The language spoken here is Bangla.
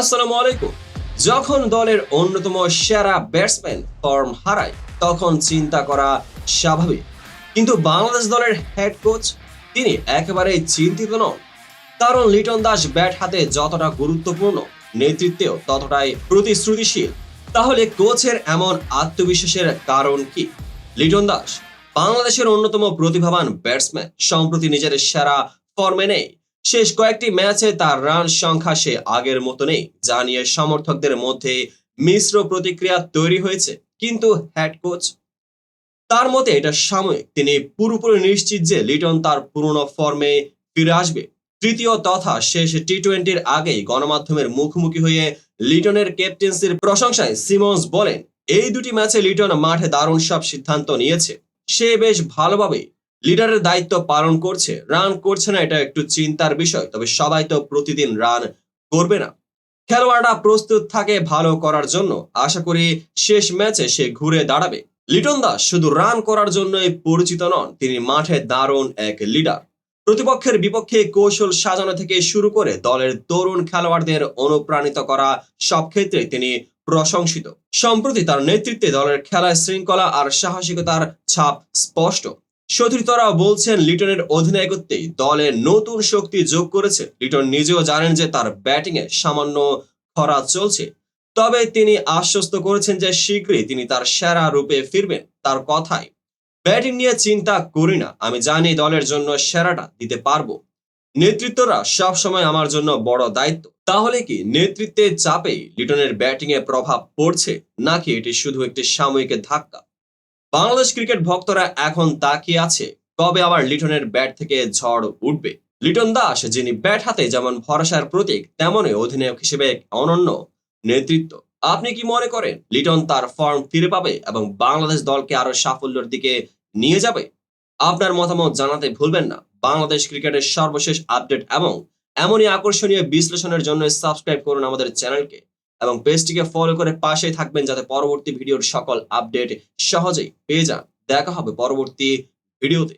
আসসালামু আলাইকুম। যখন দলের অন্যতম সেরা ব্যাটসম্যান ফর্ম হারায়, তখন চিন্তা করা স্বাভাবিক। কিন্তু বাংলাদেশ দলের হেড কোচ তিনি একেবারেই চিন্তিত নন। কারণ লিটন দাস ব্যাট হাতে যতটা গুরুত্বপূর্ণ নেতৃত্বেও ততটাই প্রতিশ্রুতিশীল। তাহলে কোচের এমন আত্মবিশ্বাসের কারণ কি? লিটন দাস, বাংলাদেশের অন্যতম প্রতিভাবান ব্যাটসম্যান, সম্প্রতি নিজের সেরা ফর্মে নেই। শেষ কয়েকটি ম্যাচে তার রান সংখ্যা সে আগের মতো নেই, যা নিয়ে সমর্থকদের মধ্যে মিশ্র প্রতিক্রিয়া তৈরি হয়েছে। কিন্তু হেড কোচ তার মতে এটা সাময়িক। তিনি পুরোপুরি নিশ্চিত যে লিটন তার পুরনো ফর্মে ফিরে আসবে। তৃতীয় তথা শেষ টি টোয়েন্টির আগেই গণমাধ্যমের মুখোমুখি হয়ে লিটনের ক্যাপ্টেন্সির প্রশংসায় সিমন্স বলেন, এই দুটি ম্যাচে লিটন মাঠে দারুণ সব সিদ্ধান্ত নিয়েছে। সে বেশ ভালোভাবে লিডারের দায়িত্ব পালন করছে। রান করছে না, এটা একটু চিন্তার বিষয়। তবে সবাই তো প্রতিদিন রান করবে না। খেলোয়াড়রা প্রস্তুত থাকে ভালো করার জন্য। আশা করি শেষ ম্যাচে সে ঘুরে দাঁড়াবে। লিটন দাস শুধু রান করার জন্যই পরিচিত নন, তিনি মাঠে দারুণ এক লিডার প্রতিপক্ষের বিপক্ষে কৌশল সাজানো থেকে শুরু করে দলের তরুণ খেলোয়াড়দের অনুপ্রাণিত করা সব ক্ষেত্রে তিনি প্রশংসিত। সম্প্রতি তার নেতৃত্বে দলের খেলায় শৃঙ্খলা আর সাহসিকতার ছাপ স্পষ্ট। সতীর্থরা বলছেন লিটনের অধিনায়কত্বেই দলে নতুন শক্তি যোগ করেছে। লিটন নিজেও জানেন যে তার ব্যাটিংয়ে সামান্য খরা চলছে। তবে তিনি আশ্বস্ত করেছেন যে শীঘ্রই তিনি তার সেরা রূপে ফিরবেন। তার কথায়, ব্যাটিং নিয়ে চিন্তা করি না। আমি জানি দলের জন্য সেরাটা দিতে পারব। নেতৃত্বরা সবসময় আমার জন্য বড় দায়িত্ব। তাহলে কি নেতৃত্বের চাপে লিটনের ব্যাটিং এ প্রভাব পড়ছে? নাকি এটি শুধু একটি সাময়িক ধাক্কা? বাংলাদেশ ক্রিকেট ভক্তরা এখন তাকিয়ে আছে কবে আবার লিটনের ব্যাট থেকে ঝড় উঠবে। লিটন দাস, যিনি ব্যাট হাতে যেমন ভরসার প্রতীক, তেমনই অধিনায়ক হিসেবে এক অনন্য নেতৃত্ব। আপনি কি মনে করেন লিটন তার ফর্ম ফিরে পাবে এবং বাংলাদেশ দলকে আরও সাফল্যের দিকে নিয়ে যাবে? আপনার মতামত জানাতে ভুলবেন না। বাংলাদেশ ক্রিকেটের সর্বশেষ আপডেট এবং এমনই আকর্ষণীয় বিশ্লেষণের জন্য সাবস্ক্রাইব করুন আমাদের চ্যানেলকে। এবং পেজটিকে ফলো করে পাশেই থাকবেন যাতে পরবর্তী ভিডিওর সকল আপডেট সহজেই পেয়ে যান। দেখা হবে পরবর্তী ভিডিওতে।